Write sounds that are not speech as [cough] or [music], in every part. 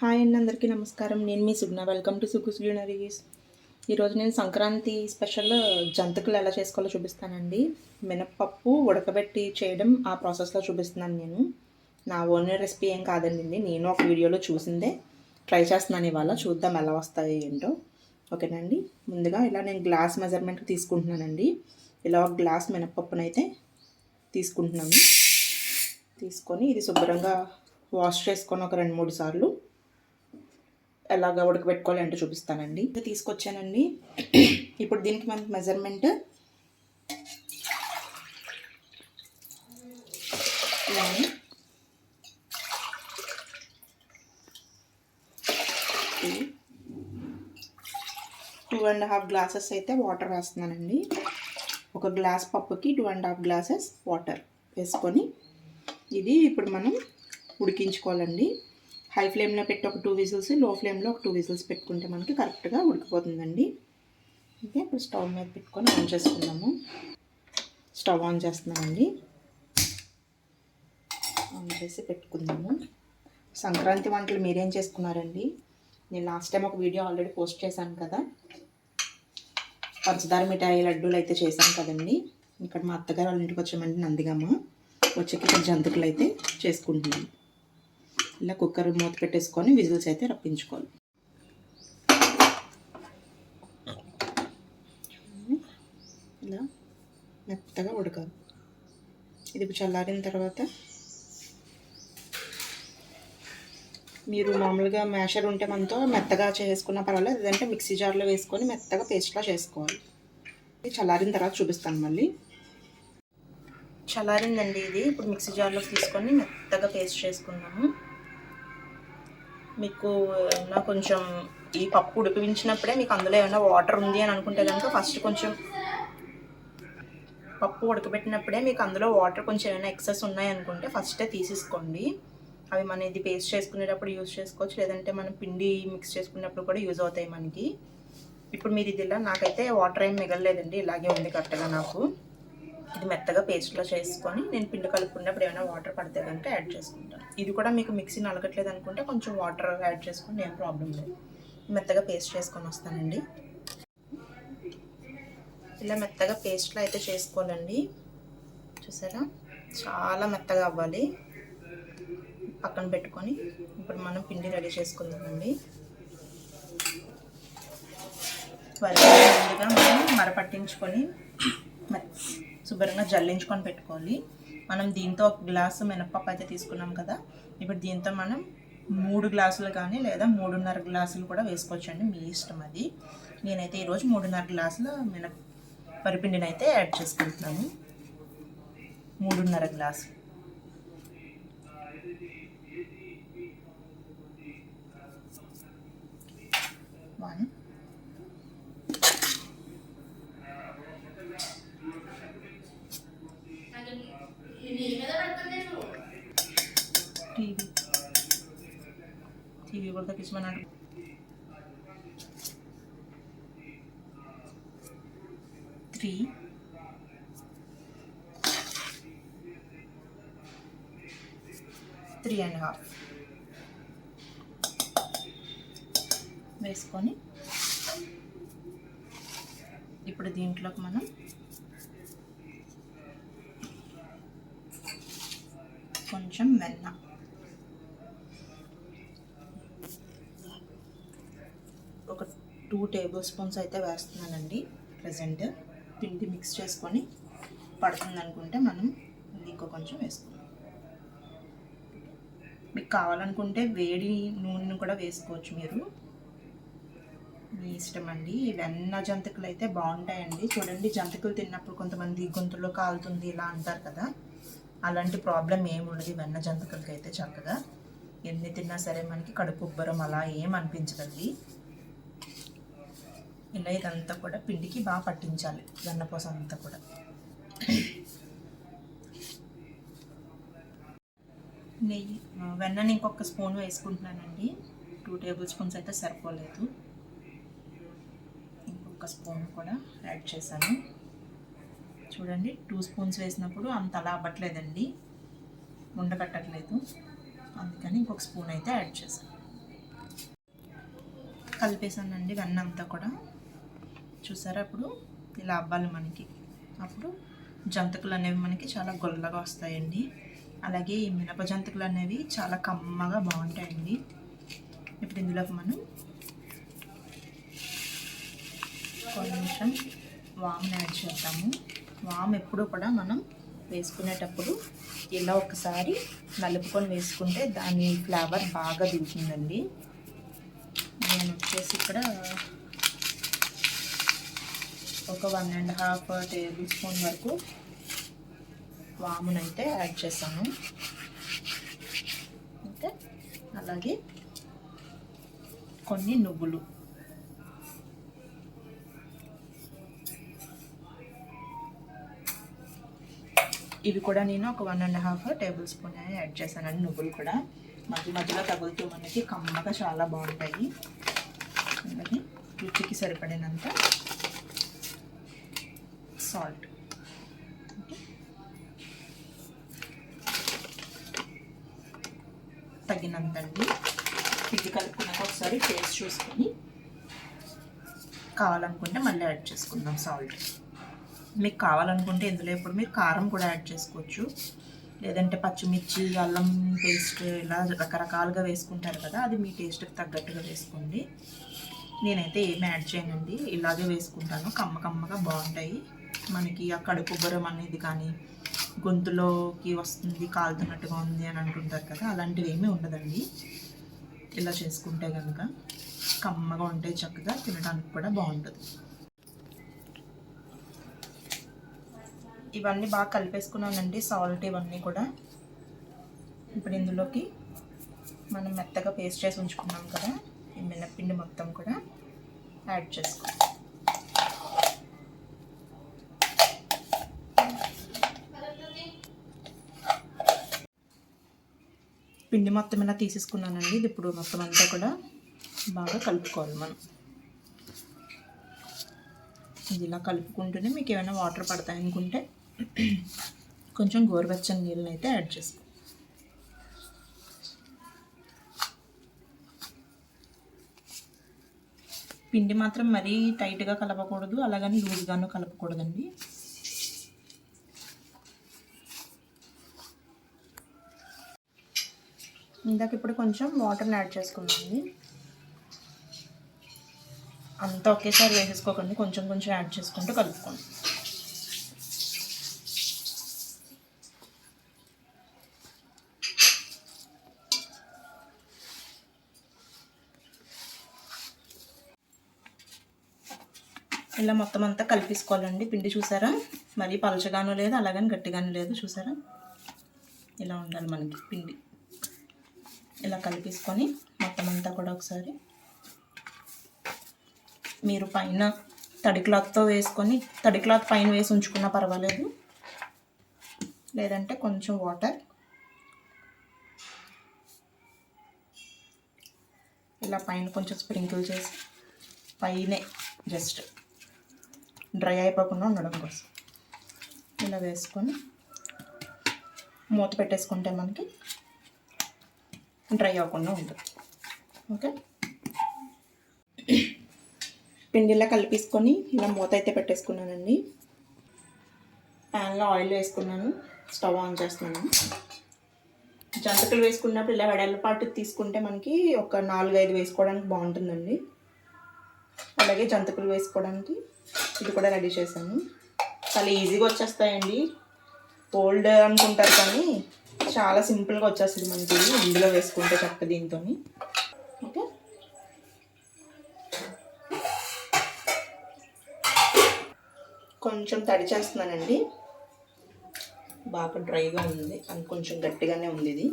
Hi అండి అందరికీ నమస్కారం. నేను మీ Sugna. Welcome to Sugna's culinaries ఈరోజు నేను సంక్రాంతి స్పెషల్ జంతికలు ఎలా చేసుకోవాలో చూపిస్తానండి. మినప్పప్పు ఉడకబెట్టి చేయడం ఆ ప్రాసెస్లో చూపిస్తున్నాను నేను. నా ఓన్ రెసిపీ ఏం కాదండి నేను ఒక వీడియోలో చూసిందే. ట్రై చేస్తున్నాను ఇవాళ. చూద్దాం ఎలా వస్తాయి ఏంటో. ఓకేనండి? ముందుగా ఇలా నేను గ్లాస్ మెజర్మెంట్ తీసుకుంటున్నానండి. ఇలా ఒక గ్లాస్ మినప్పప్పునైతే తీసుకుంటున్నాను. తీసుకొని ఇది శుభ్రంగా వాష్ చేసుకొని ఒక రెండు మూడు సార్లు ఎలాగ ఉడకబెట్టుకోవాలి అంటే చూపిస్తానండి. తీసుకొచ్చానండి. ఇప్పుడు దీనికి మనకి measurement two and half glasses అయితే వాటర్ వేస్తున్నానండి. ఒక గ్లాస్ పప్పుకి two and half glasses water వేసుకొని ఇది ఇప్పుడు మనం ఉడికించుకోవాలండి. హై ఫ్లేమ్లో పెట్టి ఒక టూ విజిల్స్లో ఫ్లేమ్లో ఒక టూ విజిల్స్ పెట్టుకుంటే మనకి కరెక్ట్గా ఉడికిపోతుందండి. అయితే ఇప్పుడు స్టవ్ మీద పెట్టుకొని ఆన్ చేసుకుందాము. స్టవ్ ఆన్ చేస్తున్నామండి ఆన్ చేసి పెట్టుకుందాము. సంక్రాంతి వంటలు మీరేం చేసుకున్నారండి? నేను లాస్ట్ టైం ఒక వీడియో ఆల్రెడీ పోస్ట్ చేశాను కదా. పంచదార మిఠాయి లడ్డూలు అయితే చేశాను కదండి. ఇక్కడ మా అత్తగారు వాళ్ళ ఇంటికి వచ్చామండి నందిగమ్మ. వచ్చి ఇక్కడ జంతుకులు అయితే చేసుకుంటున్నాను ఇలా కుక్కర్ మూత పెట్టేసుకొని విజిల్స్ అయితే రప్పించుకోవాలి. ఇలా మెత్తగా ఉడకాలి. ఇది చల్లారిన తర్వాత మీరు మామూలుగా మ్యాషర్ ఉంటే మనతో మెత్తగా చేసుకున్న పర్వాలేదు లేదంటే మిక్సీ జార్లో వేసుకొని మెత్తగా పేస్ట్లా చేసుకోవాలి. ఇది చల్లారిన తర్వాత చూపిస్తాను మళ్ళీ. చల్లారిందండి ఇది. ఇప్పుడు మిక్సీ జార్లో తీసుకొని మెత్తగా పేస్ట్ చేసుకుందాము. మీకు ఏమన్నా కొంచెం ఈ పప్పు ఉడికించినప్పుడే మీకు అందులో ఏమైనా వాటర్ ఉంది అని అనుకుంటే కనుక ఫస్ట్ కొంచెం పప్పు ఉడకబెట్టినప్పుడే మీకు అందులో వాటర్ కొంచెం ఏమైనా ఎక్సెస్ ఉన్నాయి అనుకుంటే ఫస్టే తీసేసుకోండి. అవి మన ఇది పేస్ట్ చేసుకునేటప్పుడు యూజ్ చేసుకోవచ్చు. లేదంటే మనం పిండి మిక్స్ చేసుకునేటప్పుడు కూడా యూజ్ అవుతాయి మనకి. ఇప్పుడు మీరు ఇది ఇలా నాకైతే వాటర్ ఏం మిగలలేదండి. ఇలాగే ఉంది కరెక్ట్గా నాకు. ఇది మెత్తగా పేస్ట్లో చేసుకొని నేను పిండి కలుపుకున్నప్పుడు ఏమైనా వాటర్ పడితే కనుక యాడ్ చేసుకుంటాను. ఇది కూడా మీకు మిక్సీ నలగట్లేదు అనుకుంటే కొంచెం వాటర్ యాడ్ చేసుకుంటే ఏం ప్రాబ్లం లేదు. మెత్తగా పేస్ట్ చేసుకొని వస్తానండి. ఇలా మెత్తగా పేస్ట్లో అయితే చేసుకోవాలండి. చూసారా? చాలా మెత్తగా అవ్వాలి. పక్కన పెట్టుకొని ఇప్పుడు మనం పిండి రెడీ చేసుకుందామండి. ముందుగా మనం మరపట్టించుకొని శుభ్రంగా జల్లించుకొని పెట్టుకోవాలి. మనం దీంతో ఒక గ్లాసు మినప్పప్పు అయితే తీసుకున్నాం కదా. ఇప్పుడు దీంతో మనం మూడు గ్లాసులు కానీ లేదా మూడున్నర గ్లాసులు కూడా వేసుకోవచ్చండి. మీ ఇష్టం అది. నేనైతే ఈరోజు మూడున్నర గ్లాసుల మినప వరిపిండిని అయితే యాడ్ చేసుకుంటున్నాను. మూడున్నర గ్లాసు. వన్ ಟಿವಿ ಟಿವಿ ಬರ್ತಕ್ಕೆ ಕಿಸ್ಮನ್ కొంచెం వెన్న. ఒక టూ టేబుల్ స్పూన్స్ అయితే వేస్తున్నానండి ప్రజెంట్ పిండి మిక్స్ చేసుకొని పడుతుంది అనుకుంటే మనం ఇంకో కొంచెం వేసుకుందాం. మీకు కావాలనుకుంటే వేడి నూనెను కూడా వేసుకోవచ్చు మీరు. మీ ఇష్టం అండి. వెన్న జంతికలు అయితే బాగుంటాయండి. చూడండి జంతికలు తిన్నప్పుడు కొంతమంది గొంతులో కాలుతుంది ఇలా అంటారు కదా. అలాంటి ప్రాబ్లం ఏమి ఉండదు. వెన్న జంతికలకి అయితే చక్కగా. ఎన్ని తిన్నా సరే మనకి కడుపు ఉబ్బరం అలా ఏం అనిపించదండి. ఇలా ఇదంతా కూడా పిండికి బాగా పట్టించాలి. వెన్నపూస అంతా కూడా. నెయ్యి వెన్నని ఇంకొక స్పూన్ వేసుకుంటున్నానండి. టూ టేబుల్ స్పూన్స్ అయితే సరిపోలేదు. ఇంకొక స్పూన్ కూడా యాడ్ చేశాను. చూడండి. టూ స్పూన్స్ వేసినప్పుడు అంత అలా అవ్వట్లేదండి. ఉండకట్టట్లేదు. అందుకని ఇంకొక స్పూన్ అయితే యాడ్ చేశాను. కలిపేసానండి వెన్న అంతా కూడా. చూసారా అప్పుడు ఇలా అవ్వాలి మనకి. అప్పుడు జంతికలు అనేవి మనకి చాలా గొల్లగా వస్తాయండి. అలాగే ఈ మినప జంతికలు అనేవి చాలా కమ్మగా బాగుంటాయండి. ఇప్పుడు ఇందులోకి మనం కొంచెం వామ్ని యాడ్ చేద్దాము. వామ్ ఎప్పుడు కూడా మనం వేసుకునేటప్పుడు ఇలా ఒకసారి నలుపుకొని వేసుకుంటే దాని ఫ్లేవర్ బాగా దిగుతుందండి. నేను వచ్చేసి ఇక్కడ ఒక one and half table spoon వరకు వామునైతే యాడ్ చేశాను. ఓకే? అలాగే కొన్ని నువ్వులు. ఇవి కూడా నేను ఒక one and half tablespoon add చేశానండి నువ్వులు కూడా. మధ్య మధ్యలో తగులుతూ మనకి కమ్మగా చాలా బాగుంటాయి. అలాగే రుచికి సరిపడినంత సాల్ట్ తగినంత అండి. ఇది కలుపుకున్నాక ఒకసారి టేస్ట్ చూసుకొని కావాలనుకుంటే మళ్ళీ యాడ్ చేసుకుందాం సాల్ట్ మీకు కావాలనుకుంటే ఇందులో ఇప్పుడు మీరు కారం కూడా యాడ్ చేసుకోవచ్చు. లేదంటే పచ్చిమిర్చి అల్లం పేస్ట్ ఇలా రకరకాలుగా వేసుకుంటారు కదా అది మీ టేస్ట్కి తగ్గట్టుగా వేసుకోండి. నేనైతే ఏమి యాడ్ చేయనండి ఇలాగే వేసుకుంటాను. కమ్మ కమ్మగా బాగుంటాయి. మనకి ఆ కడుపు అనేది కానీ గొంతులోకి వస్తుంది కాలుతున్నట్టుగా ఉంది అని అంటుంటారు కదా అలాంటివి ఏమీ ఉండదండి. ఇలా చేసుకుంటే కనుక కమ్మగా ఉంటాయి చక్కగా తినడానికి కూడా బాగుంటుంది. ఇవన్నీ బాగా కలిపేసుకున్నానండి సాల్ట్ ఇవన్నీ కూడా. ఇప్పుడు ఇందులోకి మనం మెత్తగా పేస్ట్ చేసి ఉంచుకున్నాం కదా ఈ మినప్పిండి మొత్తం కూడా యాడ్ చేసుకోవాలి పిండి మొత్తం ఇలా తీసేసుకున్నానండి ఇది ఇప్పుడు మొత్తం అంతా కూడా బాగా కలుపుకోవాలి మనం. ఇది ఇలా కలుపుకుంటూనే మీకు ఏమైనా వాటర్ పడతాయి అనుకుంటే [clears throat] కొంచెం గోరువెచ్చని నీళ్ళని అయితే యాడ్ చేసుకో. పిండి మాత్రం మరీ టైట్గా కలపకూడదు అలాగని లూజ్గాను కలపకూడదండి. ఇందాక ఇప్పుడు కొంచెం వాటర్ని యాడ్ చేసుకున్నాండి అంతా ఒకేసారి వేసేసుకోకండి కొంచెం కొంచెం యాడ్ చేసుకుంటూ కలుపుకోండి. ఇలా మొత్తం అంతా కలిపేసుకోవాలండి. పిండి చూసారా? మరీ పలచగాను లేదు అలాగని గట్టిగాను లేదు చూసారా? ఇలా ఉండాలి మనకి పిండి. ఇలా కలిపేసుకొని మొత్తం అంతా కూడా ఒకసారి మీరు పైన తడి క్లాత్తో వేసుకొని తడి క్లాత్ పైన వేసి ఉంచుకున్నా పర్వాలేదు. లేదంటే కొంచెం వాటర్ ఇలా పైన కొంచెం స్ప్రింకిల్ చేసి పైనే జస్ట్ డ్రై అయిపోకుండా ఉండడం కోసం. ఇలా వేసుకొని మూత పెట్టేసుకుంటే మనకి డ్రై అవ్వకుండా ఉంటుంది. ఓకే? పిండిలా కలిపేసుకొని ఇలా మూత అయితే పెట్టేసుకున్నానండి. ప్యాన్లో ఆయిల్ వేసుకున్నాను. స్టవ్ ఆన్ చేస్తున్నాను. జంతికలు వేసుకున్నప్పుడు ఇలా వెడల్పాటు తీసుకుంటే మనకి ఒక నాలుగు ఐదు వేసుకోవడానికి బాగుంటుందండి. అలాగే జంతికలు వేసుకోవడానికి ఇది కూడా రెడీ చేశాను. చాలా ఈజీగా వచ్చేస్తాయండి. ఓల్డ్ అనుకుంటారు కానీ చాలా సింపుల్గా వచ్చేస్తుంది మనకి. ఇందులో వేసుకుంటే చక్క దీంతో ఓకే కొంచెం తడి చేస్తున్నానండి. బాగా డ్రైగా ఉంది. అని కొంచెం గట్టిగానే ఉంది ఇది.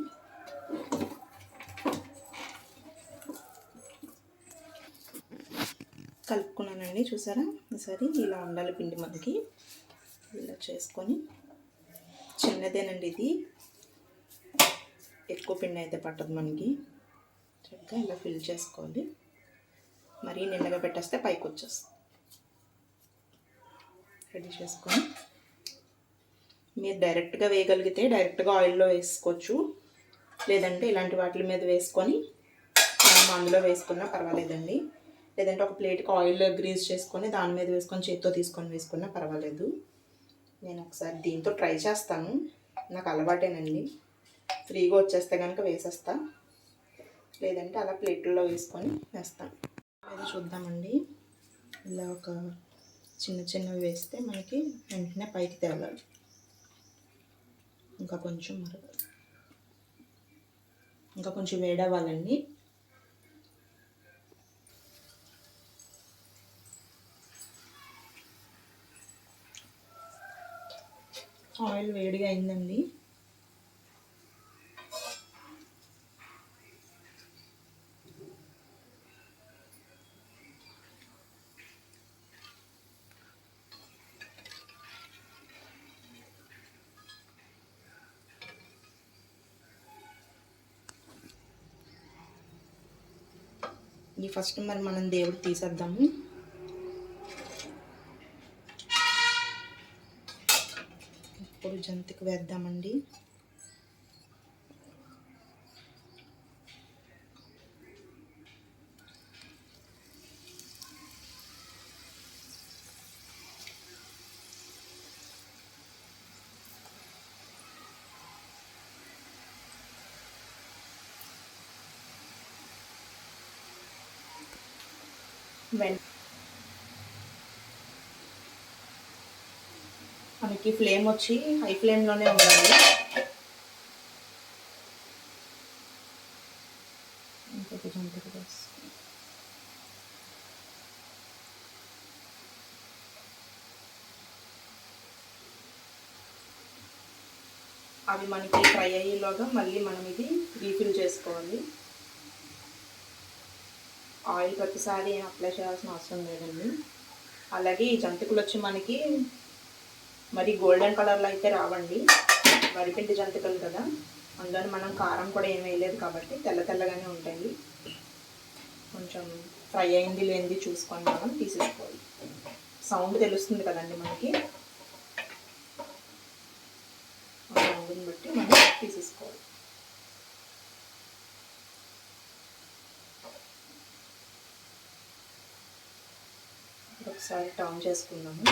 చూసారా? ఈసారి ఇలా ఉండాలి పిండి మనకి ఇలా చేసుకొని చిన్నదేనండి ఇది. ఎక్కువ పిండి అయితే పట్టదు మనకి. చక్కగా ఇలా ఫిల్ చేసుకోవాలి. మరీ నిండగా పెట్టేస్తే పైకి వచ్చేస్తుంది. రెడీ చేసుకొని మీరు డైరెక్ట్గా వేయగలిగితే డైరెక్ట్గా ఆయిల్లో వేసుకోవచ్చు. లేదంటే ఇలాంటి వాటి మీద వేసుకొని మనం అందులో వేసుకున్నా పర్వాలేదండి. లేదంటే ఒక ప్లేట్కి ఆయిల్ గ్రీజ్ చేసుకొని దాని మీద వేసుకొని చేత్తో తీసుకొని వేసుకున్నా పర్వాలేదు. నేను ఒకసారి దీంతో ట్రై చేస్తాను. నాకు అలవాటేనండి. ఫ్రీగా వచ్చేస్తే కనుక వేసేస్తా. లేదంటే అలా ప్లేట్లో వేసుకొని వేస్తాను ఏదో చూద్దామండి. ఇలా ఒక చిన్న చిన్నవి వేస్తే మనకి వెంటనే పైకి తేలాలి. ఇంకా కొంచెం మరగాలి ఇంకా కొంచెం వేడవ్వాలండి. ఆయిల్ వేడిగా అయిందండి. ఈ ఫస్ట్ మరి మనం దేవుడు తీసేద్దాము. కొంచెం వేద్దామండి వెన్ మనకి ఫ్లేమ్ వచ్చి హై ఫ్లేమ్లోనే ఉండాలి. ఇంకొక జంతికి అవి మనకి ఫ్రై అయ్యేలోగా మళ్ళీ మనం ఇది రీఫిల్ చేసుకోవాలి. ఆయిల్ ప్రతిసారి అప్లై చేయాల్సిన అవసరం లేదండి. అలాగే ఈ జంతికలు వచ్చి మనకి మరి గోల్డెన్ కలర్లో అయితే రావండి. వరిపిండి జంతికలు కదా. అందులో మనం కారం కూడా ఏం వేయలేదు కాబట్టి తెల్ల తెల్లగానే ఉంటాయి. కొంచెం ఫ్రై అయింది లేనిది చూసుకొని మనం తీసేసుకోవాలి. సౌండ్ తెలుస్తుంది కదండి మనకి. ఆ సౌండ్ని బట్టి మనం తీసేసుకోవాలి. ఒకసారి టర్న్ చేసుకుందాము.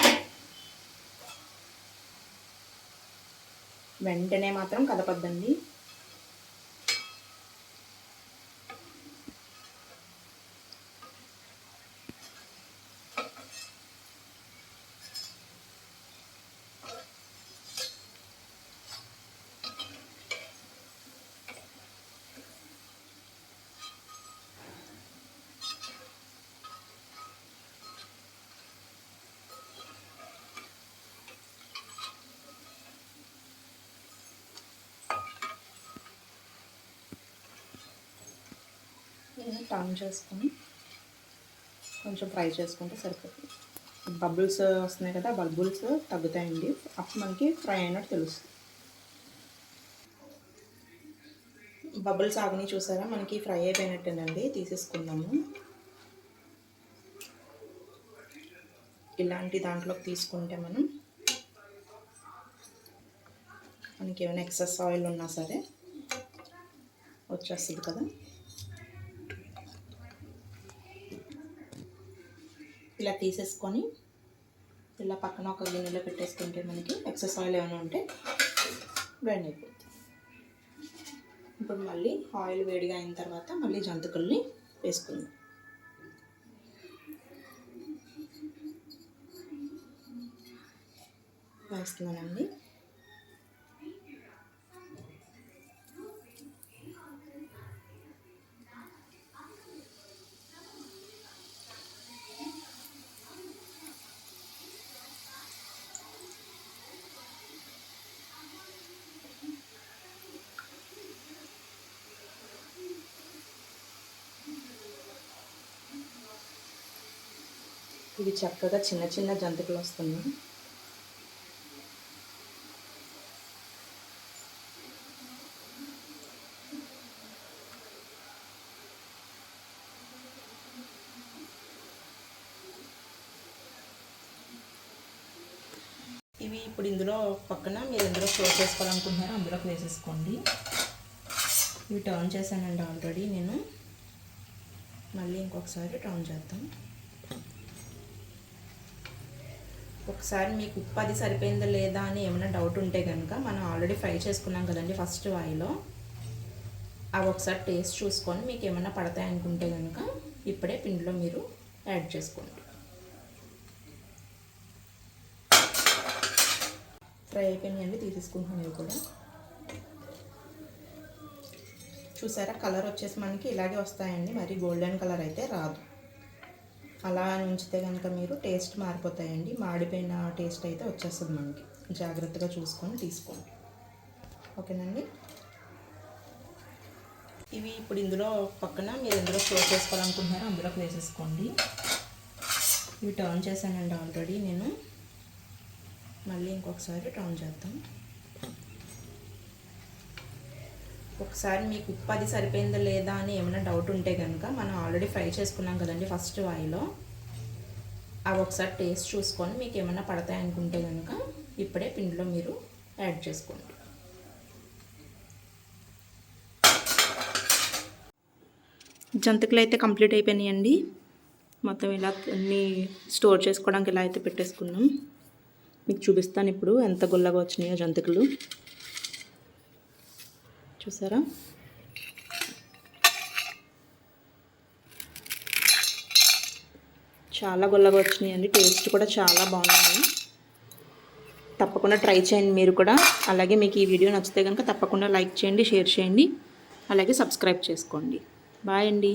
వెంటనే మాత్రం కదపద్దండి. టర్న్ చేసుకొని కొంచెం ఫ్రై చేసుకుంటే సరిపోతుంది. బబుల్స్ వస్తున్నాయి కదా బబుల్స్ తగ్గుతాయండి. అప్పుడు మనకి ఫ్రై అయినట్టు తెలుస్తుంది. బబుల్స్ ఆగినాయి చూసారా? మనకి ఫ్రై అయిపోయినట్టేనండి. తీసేసుకుందాము. ఇలాంటి దాంట్లోకి తీసుకుంటే మనం మనకి ఏమైనా ఎక్సెస్ ఆయిల్ ఉన్నా సరే వచ్చేస్తుంది కదా. ఇలా తీసేసుకొని ఇలా పక్కన ఒక గిన్నెలో పెట్టేసుకుంటే మనకి ఎక్సెస్ ఆయిల్ ఏమైనా ఉంటే బ్లెండ్ అయిపోతుంది ఇప్పుడు మళ్ళీ ఆయిల్ వేడిగా అయిన తర్వాత మళ్ళీ జంతికల్ని వేసుకుందాం. వేస్తున్నానండి. ఇవి చక్కగా చిన్న చిన్న జంతికలు వస్తున్నాయి. ఇవి ఇప్పుడు ఇందులో పక్కన మీరు ఎందులో స్టోర్ చేసుకోవాలనుకుంటున్నారో అందులోకి వేసేసుకోండి ఇవి టర్న్ చేశానండి ఆల్రెడీ నేను. మళ్ళీ ఇంకొకసారి టర్న్ చేద్దాం. ఒకసారి మీకు ఉప్పు అది సరిపోయిందా లేదా అని ఏమైనా డౌట్ ఉంటే కనుక మనం ఆల్రెడీ ఫ్రై చేసుకున్నాం కదండి ఫస్ట్ ఆయిల్లో అవి ఒకసారి టేస్ట్ చూసుకొని మీకు ఏమైనా పడతాయి అనుకుంటే కనుక ఇప్పుడే పిండిలో మీరు యాడ్ చేసుకోండి. ఫ్రై అయిపోయినాయండి తీసేసుకుంటున్నాం ఇవి కూడా. చూసారా కలర్ వచ్చేసి మనకి ఇలాగే వస్తాయండి. మరి గోల్డెన్ కలర్ అయితే రాదు. అలా ఉంచితే కనుక మీరు టేస్ట్ మారిపోతాయండి. మాడిపోయిన టేస్ట్ అయితే వచ్చేస్తుంది మనకి. జాగ్రత్తగా చూసుకొని తీసుకోండి. ఓకేనండి? ఇవి ఇప్పుడు ఇందులో పక్కన మీరు ఎందులో స్టోర్ చేసుకోవాలనుకుంటున్నారో అందులోకి వేసేసుకోండి ఇవి టర్న్ చేశానండి ఆల్రెడీ నేను. మళ్ళీ ఇంకొకసారి టర్న్ చేద్దాం. ఒకసారి మీకు ఉప్పు అది సరిపోయిందా లేదా అని ఏమైనా డౌట్ ఉంటే కనుక మనం ఆల్రెడీ ఫ్రై చేసుకున్నాం కదండి ఫస్ట్ ఆయిల్లో అవి ఒకసారి టేస్ట్ చూసుకొని మీకు ఏమైనా పడతాయి అనుకుంటే కనుక ఇప్పుడే పిండిలో మీరు యాడ్ చేసుకోండి. జంతికలు అయితే కంప్లీట్ అయిపోయినాయండి. మొత్తం ఇలా అన్ని స్టోర్ చేసుకోవడానికి ఇలా అయితే పెట్టేసుకున్నాం. మీకు చూపిస్తాను ఇప్పుడు ఎంత గుల్లగా వచ్చినాయో జంతికలు. చూసారా? చాలా గుల్లగా వచ్చినాయండి. టేస్ట్ కూడా చాలా బాగున్నాయి. తప్పకుండా ట్రై చేయండి మీరు కూడా. అలాగే మీకు ఈ వీడియో నచ్చితే కనుక తప్పకుండా లైక్ చేయండి షేర్ చేయండి. అలాగే సబ్స్క్రైబ్ చేసుకోండి. బాయ్ అండి.